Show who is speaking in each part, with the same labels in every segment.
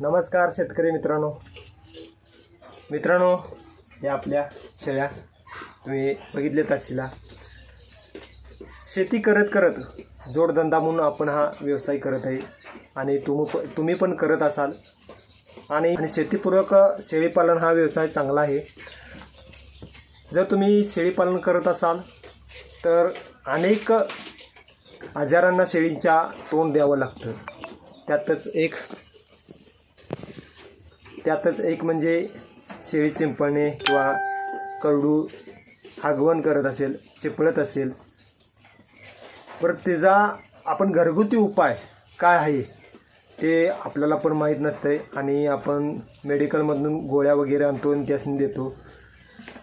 Speaker 1: नमस्कार शेतकरी मित्रांनो. मित्रांनो या आपल्या शेळ्या. तुम्ही बघितलेत असला शेती करत करत जोडधंदा म्हणून आपण हा व्यवसाय करत आहे. आणि तुम तुम्ही पण करत असाल. आणि आणि शेतीपूरक शेळीपालन हा व्यवसाय चांगला आहे. जर तुम्ही शेळीपालन करत असाल तर अनेक आजारांना शेळींच्या तोंड द्यावं लागतं. त्यातच एक त्यातच एक म्हणजे शेळी चिंपळणे किंवा करडू हागवण करत असेल चिपळत असेल. परत त्याचा आपण घरगुती उपाय काय आहे ते आपल्याला पण माहीत नसतंय आणि आपण मेडिकलमधून गोळ्या वगैरे आणतो आणि त्यासनी देतो.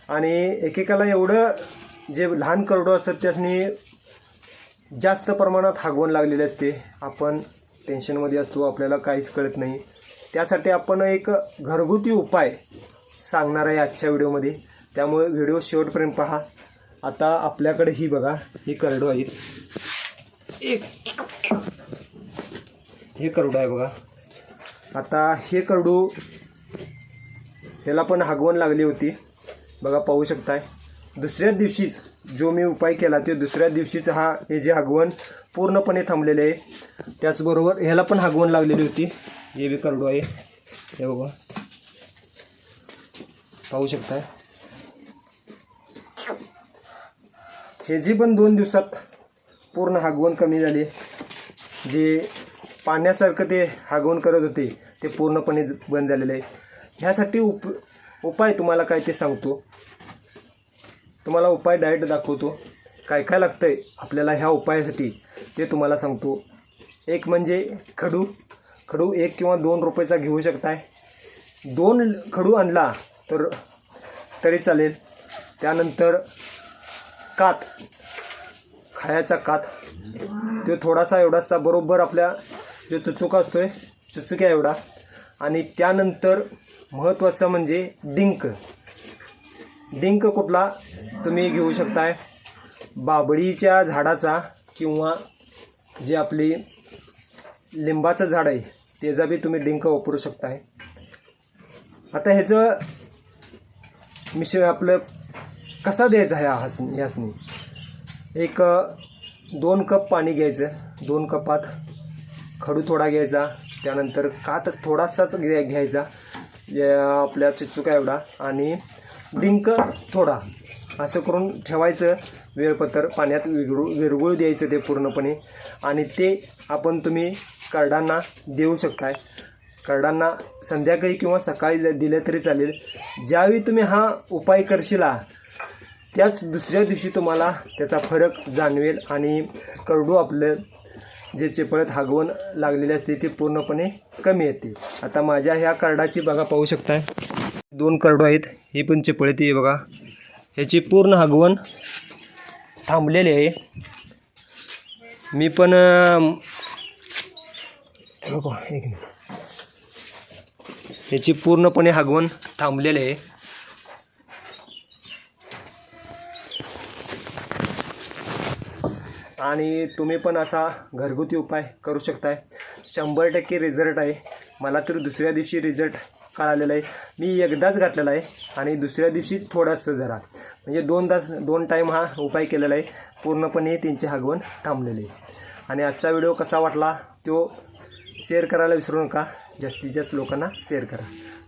Speaker 1: आणि एकेकाला एवढं जे लहान करडू असतात त्यासनी जास्त प्रमाणात हागवण लागलेली असते. आपण टेन्शनमध्ये असतो आपल्याला काहीच कळत नाही. त्यासाठी आपण एक घरगुती उपाय सांगणार आहे आजच्या व्हिडिओमध्ये. त्यामुळे व्हिडिओ शेवटपर्यंत पहा. आता आपल्याकडे ही बघा ही करडू आहेत एक. हे करडू आहे बघा. आता हे करडू ह्याला पण हागवण लागली होती. बघा पाहू शकताय. दुसऱ्याच दिवशीच जो मी उपाय केला ते दुसऱ्या दिवशीच हा हे जे हागवण पूर्णपणे थांबलेले आहे. त्याचबरोबर ह्याला पण हागवण लागलेली होती. हे बी करडू आहे. हे बघा. पाहू शकताय. हे जी पण दोन दिवसात पूर्ण हागवण कमी झाली जे पाण्यासारखं ते हागवण करत होते ते पूर्णपणे बंद झालेलं आहे. ह्यासाठी उप उपाय तुम्हाला काय ते सांगतो. तुम्हाला उपाय डायट दाखवतो. काय काय लागतं आहे आपल्याला ह्या उपायासाठी ते तुम्हाला सांगतो. एक म्हणजे खडू. खडू एक किंवा दोन रुपयाचा घेऊ शकताय. दोन खडू आणला तर तरी चालेल. त्यानंतर कात. खायाचा कात. तो थोडासा एवढासा बरोबर आपल्या जो चुचुका आहे चुचुक्या एवढा. आणि त्यानंतर महत्त्वाचं म्हणजे डिंक. डिंक कुठला तुम्ही घेऊ शकताय? बाबळीच्या झाडाचा किंवा जे आपली लिंबाचं झाड आहे त्याचा बी तुम्ही डिंक वापरू शकताय. आता ह्याचं मिश्र आपलं कसा द्यायचा ह्या हसनी ह्यासनी एक दोन कप पाणी घ्यायचं. दोन कपात खडू थोडा घ्यायचा. त्यानंतर कात थोडासाच घ्या घ्यायचा. या आपल्या चिचुका एवढा. आणि डिंक थोडा. असं करून ठेवायचं. वेळपत्र पाण्यात विरघळू विरघळू द्यायचं ते पूर्णपणे. आणि ते आपण तुम्ही करडांना देऊ शकताय. करडांना संध्याकाळी किंवा सकाळी जर दिलं तरी चालेल. ज्यावेळी तुम्ही हा उपाय करशिला त्याच दुसऱ्या दिवशी तुम्हाला त्याचा फरक जाणवेल. आणि करडू आपलं जे चिपळत हागवण लागलेली असते ती पूर्णपणे कमी येते. आता माझ्या ह्या कार्डाची बघा पाहू शकताय? दोन करडू आहेत. ही पण चिपळत आहे बघा. ह्याची पूर्ण हागवण थांबलेली आहे. मी पण बघा, एक मिनिट. ह्याची पूर्णपणे हागवण थांबलेली आहे. आणि तुम्ही पण असा घरगुती उपाय करू शकताय. शंभर टक्के रिझल्ट आहे. मला तर दुसऱ्या दिवशी रिझल्ट कळालेला आहे. मी एकदाच घातलेला आहे आणि दुसऱ्या दिवशी थोडंसं जरा. म्हणजे दोन तास दोन टाईम हा उपाय केलेला आहे. पूर्णपणे त्यांची हागवण थांबलेली आहे. आणि आजचा व्हिडिओ कसा वाटला तो शेअर करायला विसरू नका. जास्तीत जास्त लोकांना शेअर करा.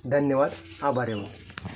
Speaker 1: धन्यवाद. आभार एवढं